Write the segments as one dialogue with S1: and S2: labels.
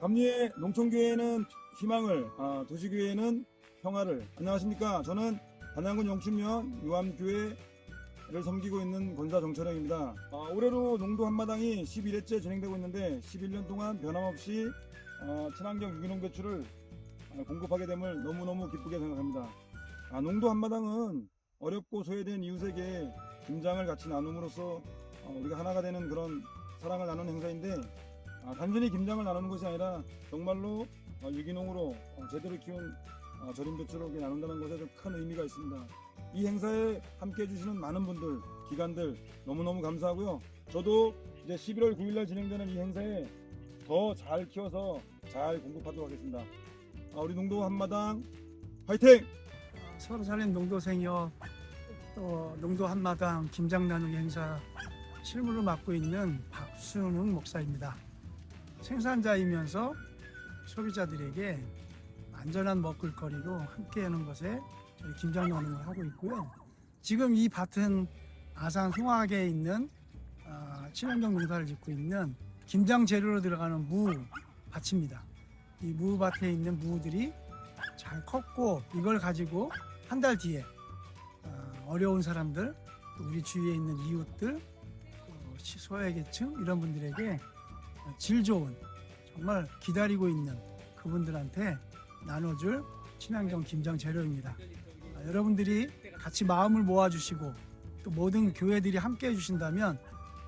S1: 감리의 농촌교회는 희망을, 아, 도시교회는 평화를. 안녕하십니까. 저는 단양군 영춘면 유암교회를 섬기고 있는 권사 정철영입니다. 아, 올해로 농도 한마당이 11회째 진행되고 있는데 11년 동안 변함없이 아, 친환경 유기농 배추를 아, 공급하게 됨을 너무너무 기쁘게 생각합니다. 아, 농도 한마당은 어렵고 소외된 이웃에게 김장을 같이 나눔으로써 어, 우리가 하나가 되는 그런 사랑을 나누는 행사인데 아, 단순히 김장을 나누는 것이 아니라 정말로 어, 유기농으로 어, 제대로 키운 어, 절임 배추를 이렇게 나눈다는 것에 좀큰 의미가 있습니다. 이 행사에 함께 해주시는 많은 분들, 기관들 너무너무 감사하고요. 저도 이제 11월 9일날 진행되는 이 행사에 더 잘 키워서 잘 공급하도록 하겠습니다. 아, 우리 농도 한마당 화이팅!
S2: 서로 살린 농도생이요 또 농도 한마당 김장 나누기 행사 실무를 맡고 있는 박순웅 목사입니다. 생산자이면서 소비자들에게 안전한 먹을거리로 함께하는 것에 저희 김장 나눔을 하고 있고요. 지금 이 밭은 아산 송악에 있는 아, 친환경 농사를 짓고 있는 김장 재료로 들어가는 무 밭입니다. 이 무밭에 있는 무들이 잘 컸고 이걸 가지고 한 달 뒤에 어, 어려운 사람들 또 우리 주위에 있는 이웃들 어, 시- 소외계층 이런 분들에게 어, 질 좋은 정말 기다리고 있는 그분들한테 나눠줄 친환경 김장 재료입니다. 아, 여러분들이 같이 마음을 모아주시고 또 모든 교회들이 함께 해주신다면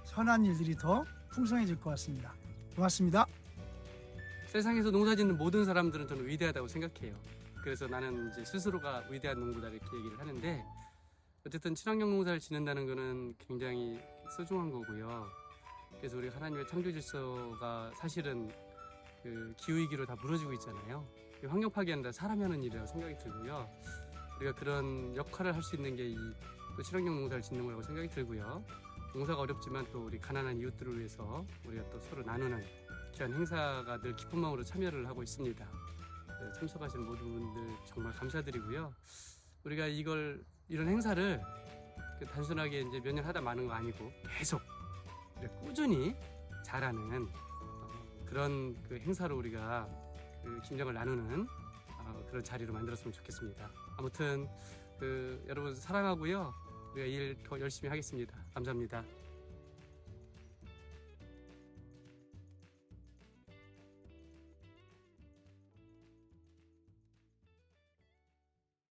S2: 선한 일들이 더 풍성해질 것 같습니다. 고맙습니다.
S3: 세상에서 농사 짓는 모든 사람들은 저는 위대하다고 생각해요. 그래서 나는 이제 스스로가 위대한 농부다 이렇게 얘기를 하는데 어쨌든 친환경 농사를 짓는다는 거는 굉장히 소중한 거고요. 그래서 우리 하나님의 창조 질서가 사실은 그 기후위기로 다 무너지고 있잖아요. 이 환경 파괴는 다 사람이 하는 일이라고 생각이 들고요. 우리가 그런 역할을 할 수 있는 게 이 또 친환경 농사를 짓는 거라고 생각이 들고요. 농사가 어렵지만 또 우리 가난한 이웃들을 위해서 우리가 또 서로 나누는 귀한 행사가 늘 기쁜 마음으로 참여를 하고 있습니다. 네, 참석하신 모든 분들 정말 감사드리고요. 우리가 이걸 이런 행사를 그 단순하게 이제 몇 년 하다 마는 거 아니고 계속 꾸준히 잘하는 어, 그런 그 행사로 우리가 그 김장을 나누는 어, 그런 자리로 만들었으면 좋겠습니다. 아무튼 그 여러분 사랑하고요. 우리가 일 더 열심히 하겠습니다. 감사합니다.